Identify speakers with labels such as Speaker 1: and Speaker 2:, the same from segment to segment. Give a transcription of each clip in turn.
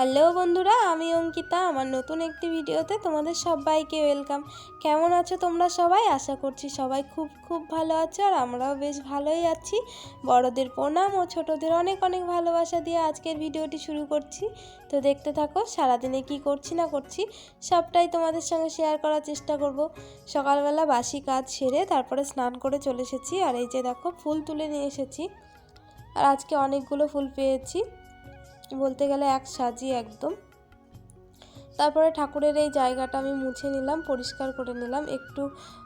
Speaker 1: Hello বন্ধুরা, আমি অঙ্কিতা। আমার নতুন একটি ভিডিওতে তোমাদের সবাইকে ওয়েলকাম। কেমন আছো তোমরা সবাই? আশা করছি সবাই খুব খুব ভালো আছো আর আমরাও বেশ ভালোই আছি। বড়দের প্রণাম ও ছোটদের অনেক অনেক ভালোবাসা দিয়ে আজকের ভিডিওটি শুরু করছি। তো দেখতে থাকো, সারাদিনে কি করছি না করছি, সবটাই তোমাদের সঙ্গে শেয়ার করার চেষ্টা করব। সকালবেলা বাসি কাজ সেরে তারপরে স্নান করে চলে এসেছি। আর এই যে দেখো, ফুল তুলে নিয়ে এসেছি। আর আজকে অনেকগুলো ফুল পেয়েছি। বলতে গেলে এক সাজি একদম। তারপরে ঠাকুরের এই জায়গাটা আমি মুছে নিলাম, পরিষ্কার করে নিলাম। একটু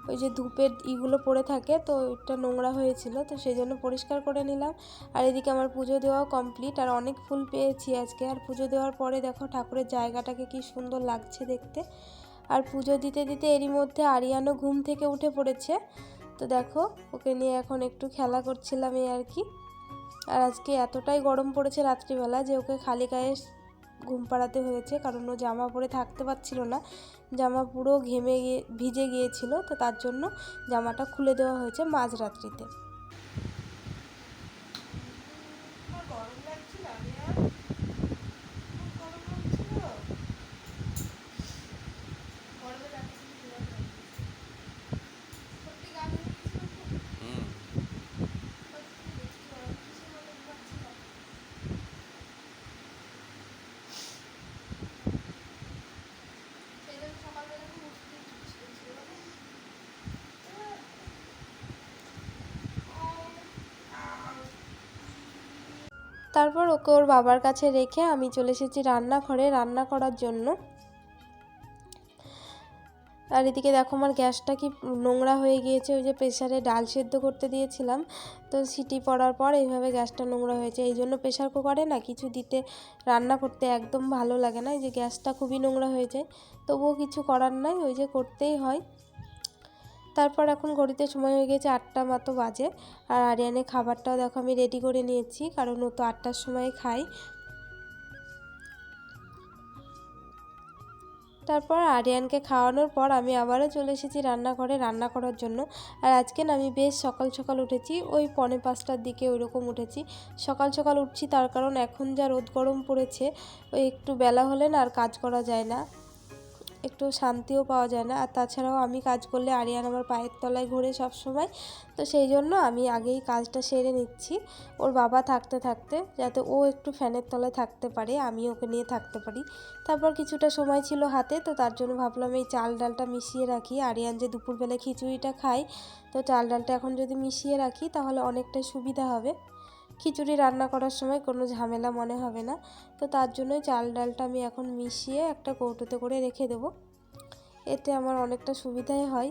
Speaker 1: ওই যে ধূপের ইগুলো পড়ে থাকে, তো ওইটা নোংরা হয়েছিল, তো সেই জন্য পরিষ্কার করে নিলাম। আর এদিকে আমার পুজো দেওয়াও কমপ্লিট, আর অনেক ফুল পেয়েছি আজকে। আর পুজো দেওয়ার পরে দেখো ঠাকুরের জায়গাটাকে কি সুন্দর লাগছে দেখতে। আর পুজো দিতে দিতে এরই মধ্যে আরিয়ানো ঘুম থেকে উঠে পড়েছে। তো দেখো, ওকে নিয়ে এখন একটু খেলা করছিলাম এই আর কি। আর আজকে এতটাই গরম পড়েছে রাত্রিবেলা যে ওকে খালি গায়ে ঘুম পাড়াতে হয়েছে, কারণ ও জামা পরে থাকতে পারছিল না। জামা পুরো ঘেমে গিয়ে, ভিজে গিয়েছিল, তো তার জন্য জামাটা খুলে দেওয়া হয়েছে মাঝরাত্রিতে। তারপর ওকে ওর বাবার কাছে রেখে আমি চলে এসেছি রান্নাঘরে রান্না করার জন্য। আর এদিকে দেখো আমার গ্যাসটা কি নোংরা হয়ে গিয়েছে, ওই যে প্রেশারে ডাল সেদ্ধ করতে দিয়েছিলাম। তো সিটি পড়ার পর এইভাবে গ্যাসটা নোংরা হয়েছে। এই জন্য প্রেশার কুকারে না কিছু দিতে, রান্না করতে একদম ভালো লাগে না। এই যে গ্যাসটা খুবই নোংরা হয়ে যায় তবুও কিছু করার নাই। ওই যে করতেই হয়। তারপর এখন ঘড়িতে সময় হয়ে গেছে আটটা মতো বাজে। আর আরিয়ানে খাবারটাও দেখো আমি রেডি করে নিয়েছি, কারণ ও তো আটটার সময় খাই তারপর আরিয়ানকে খাওয়ানোর পর আমি আবারও চলে এসেছি রান্নাঘরে রান্না করার জন্য। আর আজকে না আমি বেশ সকাল সকাল উঠেছি, ওই পনে পাঁচটার দিকে ওইরকম উঠেছি। সকাল সকাল উঠছি তার কারণ এখন যা রোদ গরম পড়েছে, ওই একটু বেলা হলে না আর কাজ করা যায় না। একটু শান্তিও পাওয়া যায় না। আর তাছাড়াও আমি কাজ করলে আরিয়ান আমার পায়ের তলায় ঘোরে সব সময় তো সেই জন্য আমি আগেই কাজটা সেরে নিচ্ছি। ওর বাবা থাকতে থাকতে, যাতে ও একটু ফ্যানের তলায় থাকতে পারে, আমি ওকে নিয়ে থাকতে পারি। তারপর কিছুটা সময় ছিল হাতে, তো তার জন্য ভাবলাম এই চাল ডালটা মিশিয়ে রাখি। আরিয়ান যে দুপুরবেলা খিচুড়িটা খাই তো চাল ডালটা এখন যদি মিশিয়ে রাখি, তাহলে অনেকটাই সুবিধা হবে। খিচুড়ি রান্না করার সময় কোনো ঝামেলা মনে হবে না। তো তার জন্যই চাল ডালটা আমি এখন মিশিয়ে একটা কৌটোতে করে রেখে দেবো। এতে আমার অনেকটা সুবিধাই হয়।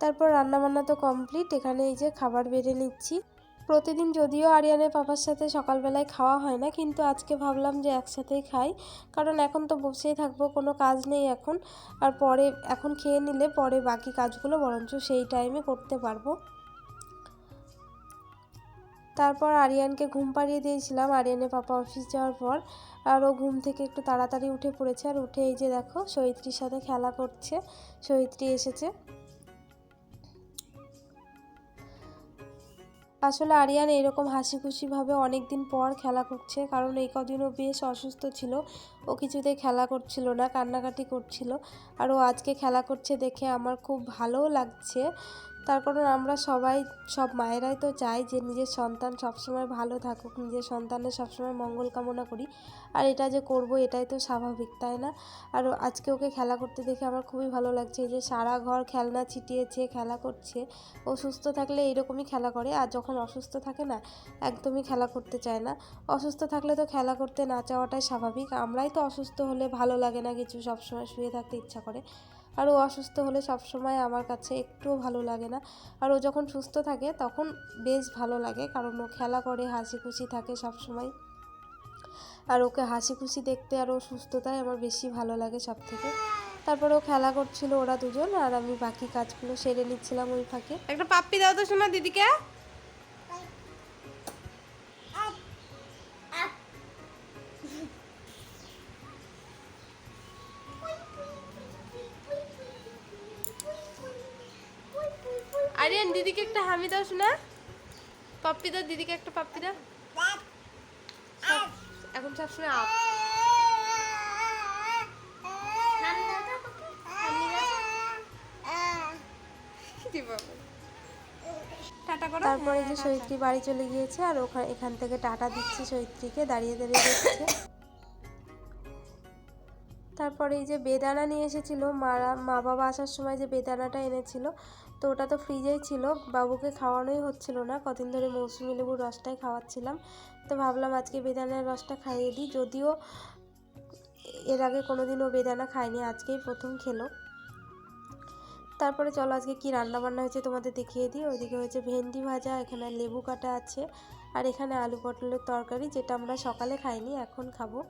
Speaker 1: তারপর রান্নাবান্না তো কমপ্লিট। এখানে এই যে খাবার বেড়ে নিচ্ছি। প্রতিদিন যদিও আরিয়ানের পাপার সাথে সকালবেলায় খাওয়া হয় না, কিন্তু আজকে ভাবলাম যে একসাথেই খাই। কারণ এখন তো বসেই থাকব, কোনো কাজ নেই এখন। আর পরে, এখন খেয়ে নিলে পরে বাকি কাজগুলো বরঞ্চ সেই টাইমে করতে পারব। তারপর আরিয়ানকে ঘুম পাড়িয়ে দিয়েছিলাম। আরিয়ানের পাপা অফিস যাওয়ার পর আর ও ঘুম থেকে একটু তাড়াতাড়ি উঠে পড়েছে। আর উঠে এই যে দেখো সৈত্রীর সাথে খেলা করছে। সৈত্রী এসেছে। আসলে আরিয়ান এরকম হাসি খুশিভাবে অনেক দিন পর খেলা করছে। কারণ এই কদিনও বেশ অসুস্থ ছিল। ও কিছুতে খেলা করছিল না, কান্নাকাটি করছিল। আর ও আজকে খেলা করছে দেখে আমার খুব ভালোও লাগছে। তার কারণ আমরা সবাই, সব মায়েরাই তো চাই যে নিজের সন্তান সবসময় ভালো থাকুক, নিজের সন্তানের সবসময় মঙ্গল কামনা করি। আর এটা যে করব, এটাই তো স্বাভাবিক, তাই না? আর আজকে ওকে খেলা করতে দেখে আমার খুবই ভালো লাগছে যে সারা ঘর খেলনা ছিটিয়েছে, খেলা করছে। ও সুস্থ থাকলে এইরকমই খেলা করে, আর যখন অসুস্থ থাকে না, একদমই খেলা করতে চায় না। অসুস্থ থাকলে তো খেলা করতে না চাওয়াটাই স্বাভাবিক। আমরাই তো অসুস্থ হলে ভালো লাগে না কিছু, সবসময় শুয়ে থাকতে ইচ্ছা করে। আর ও অসুস্থ হলে সবসময় আমার কাছে একটুও ভালো লাগে না। আর ও যখন সুস্থ থাকে তখন বেশ ভালো লাগে, কারণ ও খেলা করে হাসি খুশি থাকে সবসময়। আর ওকে হাসি খুশি দেখতে আর ও সুস্থতাই আমার বেশি ভালো লাগে সব থেকে তারপর ও খেলা করছিল ওরা দুজন, আর আমি বাকি কাজগুলো সেরে নিচ্ছিলাম ওই ফাঁকে। একটা পাপ্পি দাও তো শোনা দিদিকে। আরিয়ান, দিদিকে একটা হামি দাও শোনা পাপ্পি দাও, দিদিকে একটা পাপ্পি দাও। এখন সবসময় আপ। তারপরে যে সৈত্রী বাড়ি চলে গিয়েছে আর ওখানে এখান থেকে টাটা দিচ্ছি সৈত্রীকে দাঁড়িয়ে দাঁড়িয়ে দেখছে। তারপরে এই যে বেদানা নিয়ে এসেছিল, মারা মা বাবা আসার সময় যে বেদানাটা এনেছিল তো ওটা তো ফ্রিজেই ছিল। বাবুকে খাওয়ানোই হচ্ছিল না। কদিন ধরে মৌসুমি লেবুর রসটাই খাওয়াচ্ছিলাম। তো ভাবলাম আজকে বেদানার রসটা খাইয়ে দিই। যদিও এর আগে কোনো কোনোদিনও বেদানা খায়নি আজকেই প্রথম খেলো। তারপরে চলো আজকে কি রান্না বান্না হয়েছে তোমাদের দেখিয়ে দিই। ওইদিকে হয়েছে ভেন্ডি ভাজা, এখানে লেবু কাটা আছে। আর এখানে আলু পটলের তরকারি, যেটা আমরা সকালে খাইনি, এখন খাব।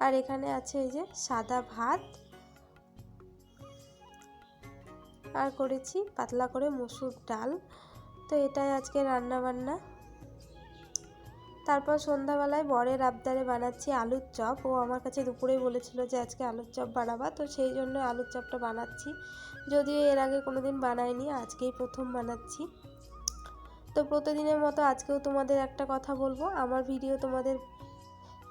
Speaker 1: আর এখানে আছে এই যে সাদা ভাত। আর করেছি, পাতলা করে মসুর ডাল। তো এটাই আজকে রান্না বান্না তারপর সন্ধ্যাবেলায় বরের আবদারে বানাচ্ছি আলুর চপ। ও আমার কাছে দুপুরেই বলেছিল যে আজকে আলুর চপ বানাবা, তো সেই জন্য আলুর চপটা বানাচ্ছি। যদিও এর আগে কোনো দিন বানাইনি, আজকেই প্রথম বানাচ্ছি। তো প্রতিদিনের মতো আজকেও তোমাদের একটা কথা বলব। আমার ভিডিও তোমাদের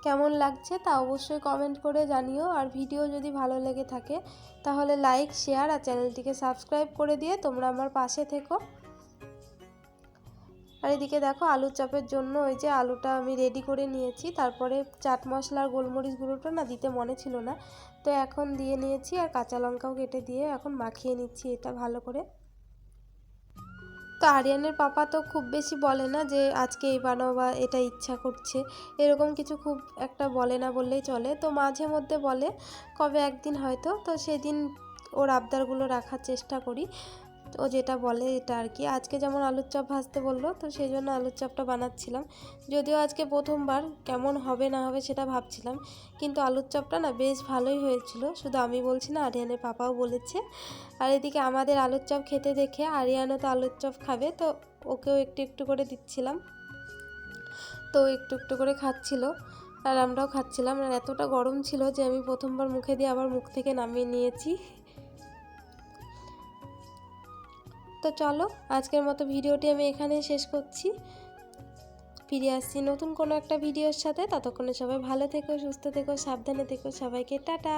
Speaker 1: কেমন লাগছে তা অবশ্যই কমেন্ট করে জানিও। আর ভিডিও যদি ভালো লেগে থাকে, তাহলে লাইক শেয়ার আর চ্যানেলটিকে সাবস্ক্রাইব করে দিয়ে তোমরা আমার পাশে থেকো। আর এদিকে দেখো আলুর চপের জন্য ওই যে আলুটা আমি রেডি করে নিয়েছি। তারপরে চাট মশলা আর গোলমরিচ গুঁড়োটা না দিতে মনে ছিল না। তো এখন দিয়ে নিয়েছি আর কাঁচা লঙ্কাও কেটে দিয়ে এখন মাখিয়ে নিচ্ছি এটা ভালো করে। তো আরিয়ানের পাপা তো খুব বেশি বলে না যে আজকে এই বানাও বা এটা ইচ্ছা করছে। এরকম কিছু খুব একটা বলে না বললেই চলে। তো মাঝে মধ্যে বলে, কবে একদিন হয়তো। তো সেদিন ওর আবদারগুলো রাখার চেষ্টা করি। ও যেটা বলে এটা আর কি আজকে যেমন আলুর চপ ভাজতে বলল, তো সেই জন্য আলুর চপটা বানাচ্ছিলাম। যদিও আজকে প্রথমবার কেমন হবে না হবে সেটা ভাবছিলাম, কিন্তু আলুর চপটা না বেশ ভালোই হয়েছিল। শুধু আমি বলছি না, আরিয়ানের পাপাও বলেছে। আর এদিকে আমাদের আলুর চপ খেতে দেখে আরিয়ানও তো আলুর চপ খাবে, তো ওকেও একটু একটু করে দিচ্ছিলাম। তো একটু একটু করে খাচ্ছিল আর আমরাও খাচ্ছিলাম। আর এতটা গরম ছিল যে আমি প্রথমবার মুখে দিয়ে আবার মুখ থেকে নামিয়ে নিয়েছি। তো চলো, আজকের মতো ভিডিওটি আমি এখানেই শেষ করছি। ফিরে আসছি নতুন কোনো একটা ভিডিওর সাথে। ততক্ষণে সবাই ভালো থেকো, সুস্থ থেকো, সাবধানে থেকো। সবাইকে টাটা।